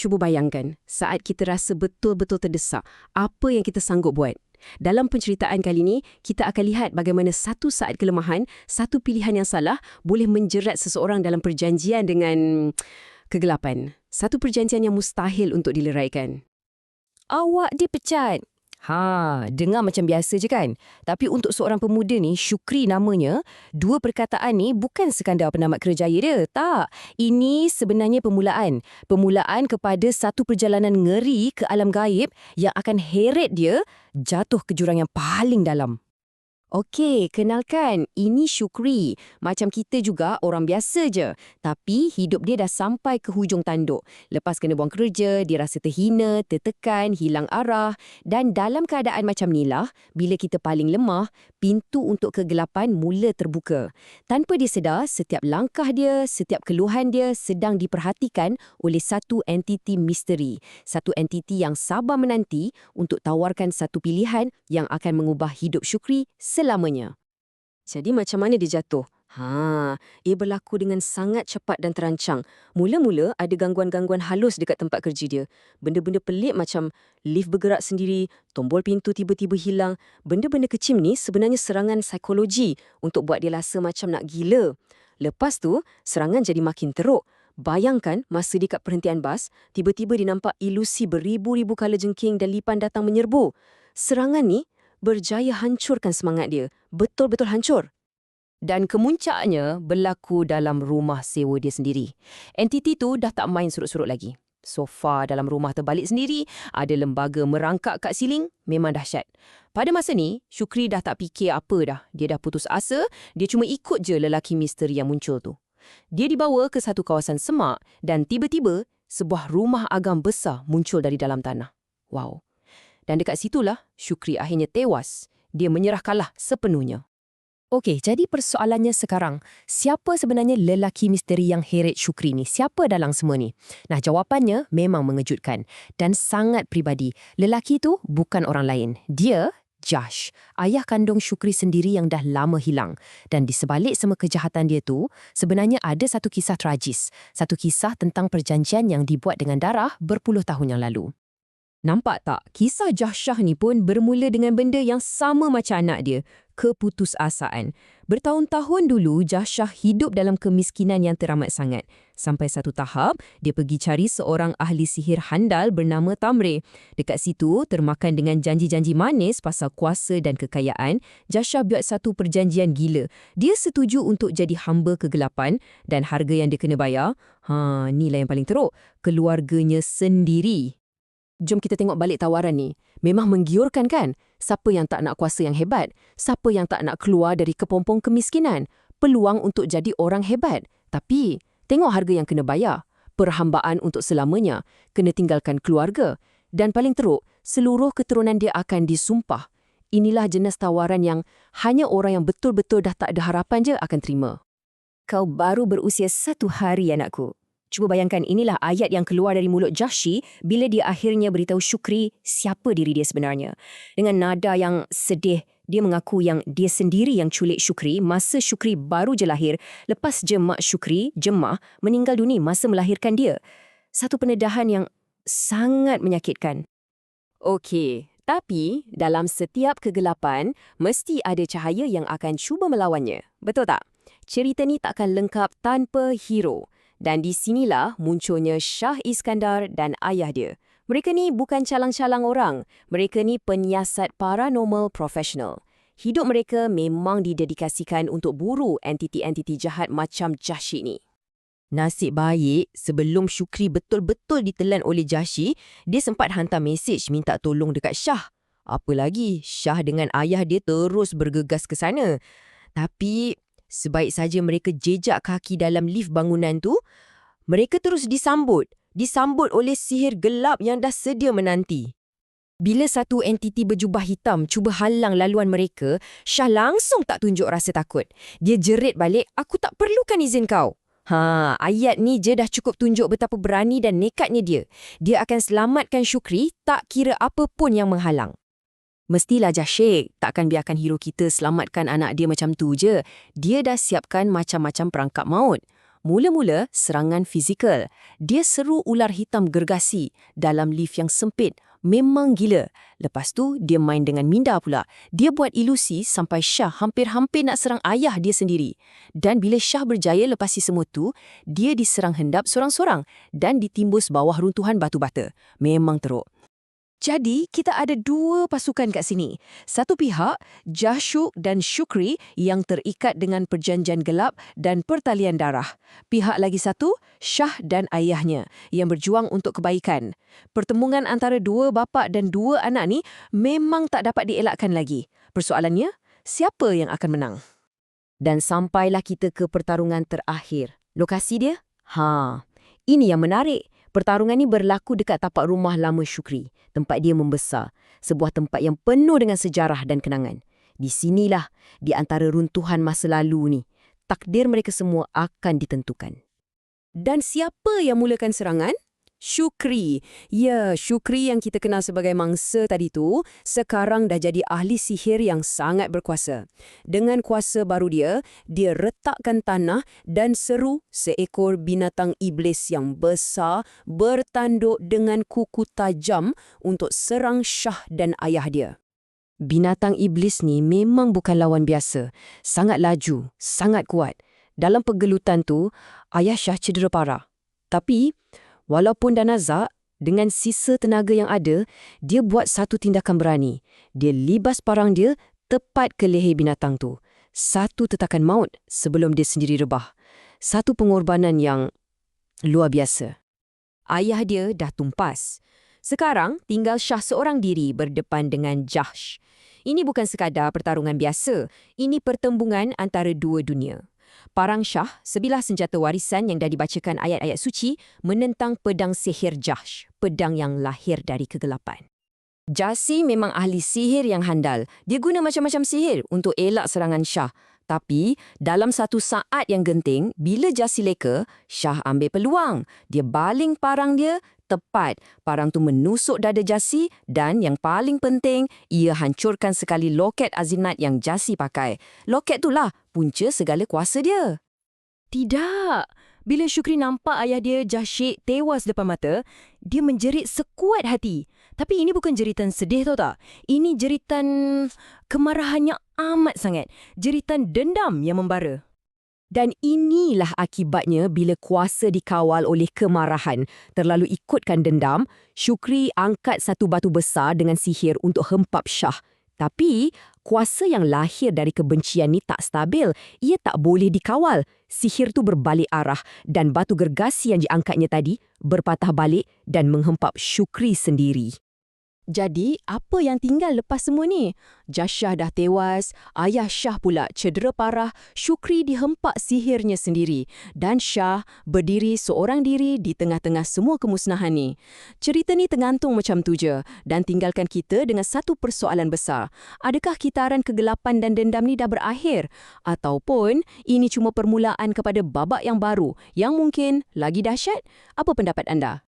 Cuba bayangkan, saat kita rasa betul-betul terdesak, apa yang kita sanggup buat? Dalam penceritaan kali ini, kita akan lihat bagaimana satu saat kelemahan, satu pilihan yang salah boleh menjerat seseorang dalam perjanjian dengan kegelapan. Satu perjanjian yang mustahil untuk dileraikan. Awak dipecat. Ha, dengar macam biasa je kan? Tapi untuk seorang pemuda ni, Syukri namanya, dua perkataan ni bukan sekadar penamat kerjaya dia. Tak. Ini sebenarnya permulaan. Permulaan kepada satu perjalanan ngeri ke alam gaib yang akan heret dia jatuh ke jurang yang paling dalam. Okey, kenalkan, ini Syukri. Macam kita juga orang biasa je. Tapi hidup dia dah sampai ke hujung tanduk. Lepas kena buang kerja, dia rasa terhina, tertekan, hilang arah. Dan dalam keadaan macam inilah, bila kita paling lemah, pintu untuk kegelapan mula terbuka. Tanpa dia sedar, setiap langkah dia, setiap keluhan dia sedang diperhatikan oleh satu entiti misteri. Satu entiti yang sabar menanti untuk tawarkan satu pilihan yang akan mengubah hidup Syukri selamanya. Jadi macam mana dia jatuh? Ha, ia berlaku dengan sangat cepat dan terancang. Mula-mula ada gangguan-gangguan halus dekat tempat kerja dia. Benda-benda pelik macam lift bergerak sendiri, tombol pintu tiba-tiba hilang. Benda-benda kecil ni sebenarnya serangan psikologi untuk buat dia rasa macam nak gila. Lepas tu, serangan jadi makin teruk. Bayangkan masa dekat perhentian bas, tiba-tiba dia nampak ilusi beribu-ribu kala jengking dan lipan datang menyerbu. Serangan ni berjaya hancurkan semangat dia. Betul-betul hancur. Dan kemuncaknya berlaku dalam rumah sewa dia sendiri. Entiti tu dah tak main surut-surut lagi. Sofa dalam rumah terbalik sendiri, ada lembaga merangkak kat siling, memang dahsyat. Pada masa ni, Syukri dah tak fikir apa dah. Dia dah putus asa, dia cuma ikut je lelaki misteri yang muncul tu. Dia dibawa ke satu kawasan semak dan tiba-tiba sebuah rumah agam besar muncul dari dalam tanah. Wow. Dan dekat situlah Syukri akhirnya tewas. Dia menyerah kalah sepenuhnya. Okey, jadi persoalannya sekarang, siapa sebenarnya lelaki misteri yang heret Syukri ni? Siapa dalam semua ni? Nah, jawapannya memang mengejutkan dan sangat pribadi. Lelaki tu bukan orang lain. Dia Josh, ayah kandung Syukri sendiri yang dah lama hilang. Dan di sebalik semua kejahatan dia tu, sebenarnya ada satu kisah tragis. Satu kisah tentang perjanjian yang dibuat dengan darah berpuluh tahun yang lalu. Nampak tak? Kisah Jahsyah ni pun bermula dengan benda yang sama macam anak dia, keputusasaan. Bertahun-tahun dulu, Jahsyah hidup dalam kemiskinan yang teramat sangat. Sampai satu tahap, dia pergi cari seorang ahli sihir handal bernama Tamre. Dekat situ, termakan dengan janji-janji manis pasal kuasa dan kekayaan, Jahsyah buat satu perjanjian gila. Dia setuju untuk jadi hamba kegelapan dan harga yang dia kena bayar, ha, inilah yang paling teruk, keluarganya sendiri. Jom kita tengok balik tawaran ni. Memang menggiurkan kan? Siapa yang tak nak kuasa yang hebat? Siapa yang tak nak keluar dari kepompong kemiskinan? Peluang untuk jadi orang hebat. Tapi, tengok harga yang kena bayar. Perhambaan untuk selamanya. Kena tinggalkan keluarga. Dan paling teruk, seluruh keturunan dia akan disumpah. Inilah jenis tawaran yang hanya orang yang betul-betul dah tak ada harapan je akan terima. Kau baru berusia satu hari, anakku. Cuba bayangkan inilah ayat yang keluar dari mulut Jashi bila dia akhirnya beritahu Syukri siapa diri dia sebenarnya. Dengan nada yang sedih, dia mengaku yang dia sendiri yang culik Syukri masa Syukri baru je lahir lepas je mak Syukri, Jemah, meninggal dunia masa melahirkan dia. Satu penedahan yang sangat menyakitkan. Okey, tapi dalam setiap kegelapan, mesti ada cahaya yang akan cuba melawannya. Betul tak? Cerita ni takkan lengkap tanpa hero. Dan di sinilah munculnya Shah Iskandar dan ayah dia. Mereka ni bukan calang-calang orang. Mereka ni penyiasat paranormal profesional. Hidup mereka memang didedikasikan untuk buru entiti-entiti jahat macam Jashi ni. Nasib baik, sebelum Syukri betul-betul ditelan oleh Jashi, dia sempat hantar mesej minta tolong dekat Shah. Apa lagi, Shah dengan ayah dia terus bergegas ke sana. Tapi Sebaik saja mereka jejak kaki dalam lift bangunan tu, mereka terus disambut. Disambut oleh sihir gelap yang dah sedia menanti. Bila satu entiti berjubah hitam cuba halang laluan mereka, Syah langsung tak tunjuk rasa takut. Dia jerit balik, aku tak perlukan izin kau. Ha, ayat ni je dah cukup tunjuk betapa berani dan nekatnya dia. Dia akan selamatkan Syukri tak kira apa pun yang menghalang. Mestilah Jashik, takkan biarkan hero kita selamatkan anak dia macam tu je. Dia dah siapkan macam-macam perangkap maut. Mula-mula serangan fizikal. Dia seru ular hitam gergasi dalam lift yang sempit. Memang gila. Lepas tu, dia main dengan minda pula. Dia buat ilusi sampai Shah hampir-hampir nak serang ayah dia sendiri. Dan bila Shah berjaya lepasi semua tu, dia diserang hendap seorang-seorang dan ditimbus bawah runtuhan batu bata. Memang teruk. Jadi, kita ada dua pasukan kat sini. Satu pihak, Jashuk dan Shukri yang terikat dengan perjanjian gelap dan pertalian darah. Pihak lagi satu, Shah dan ayahnya yang berjuang untuk kebaikan. Pertemuan antara dua bapa dan dua anak ni memang tak dapat dielakkan lagi. Persoalannya, siapa yang akan menang? Dan sampailah kita ke pertarungan terakhir. Lokasi dia? Ha, ini yang menarik. Pertarungan ini berlaku dekat tapak rumah lama Syukri, tempat dia membesar, sebuah tempat yang penuh dengan sejarah dan kenangan. Di sinilah, di antara runtuhan masa lalu ni, takdir mereka semua akan ditentukan. Dan siapa yang mulakan serangan? Syukri. Ya, Syukri yang kita kenal sebagai mangsa tadi tu, sekarang dah jadi ahli sihir yang sangat berkuasa. Dengan kuasa baru dia, dia retakkan tanah dan seru seekor binatang iblis yang besar bertanduk dengan kuku tajam untuk serang Syah dan ayah dia. Binatang iblis ni memang bukan lawan biasa. Sangat laju, sangat kuat. Dalam pergelutan tu, ayah Syah cedera parah. Tapi, Walaupun dah nazak, dengan sisa tenaga yang ada, dia buat satu tindakan berani. Dia libas parang dia tepat ke leher binatang tu. Satu tetakan maut sebelum dia sendiri rebah. Satu pengorbanan yang luar biasa. Ayah dia dah tumpas. Sekarang tinggal Syah seorang diri berdepan dengan Jahsh. Ini bukan sekadar pertarungan biasa. Ini pertembungan antara dua dunia. Parang Shah, sebilah senjata warisan yang dah dibacakan ayat-ayat suci, menentang pedang sihir Jahsh, pedang yang lahir dari kegelapan. Jasi memang ahli sihir yang handal. Dia guna macam-macam sihir untuk elak serangan Shah. Tapi, dalam satu saat yang genting, bila Jasi leka, Shah ambil peluang. Dia baling parang dia, tepat. Parang tu menusuk dada Jasi dan yang paling penting, ia hancurkan sekali loket azinat yang Jasi pakai. Loket tu lah punca segala kuasa dia. Tidak. Bila Syukri nampak ayah dia Jashik tewas depan mata, dia menjerit sekuat hati. Tapi ini bukan jeritan sedih tau tak? Ini jeritan kemarahannya amat sangat. Jeritan dendam yang membara. Dan inilah akibatnya bila kuasa dikawal oleh kemarahan, terlalu ikutkan dendam, Syukri angkat satu batu besar dengan sihir untuk hempap Syah. Tapi, kuasa yang lahir dari kebencian ni tak stabil. Ia tak boleh dikawal. Sihir tu berbalik arah dan batu gergasi yang diangkatnya tadi berpatah balik dan menghempap Syukri sendiri. Jadi, apa yang tinggal lepas semua ni? Jasyah dah tewas, ayah Syah pula cedera parah, Syukri dihempak sihirnya sendiri dan Syah berdiri seorang diri di tengah-tengah semua kemusnahan ni. Cerita ni tergantung macam tu je dan tinggalkan kita dengan satu persoalan besar. Adakah kitaran kegelapan dan dendam ni dah berakhir? Ataupun ini cuma permulaan kepada babak yang baru yang mungkin lagi dahsyat? Apa pendapat anda?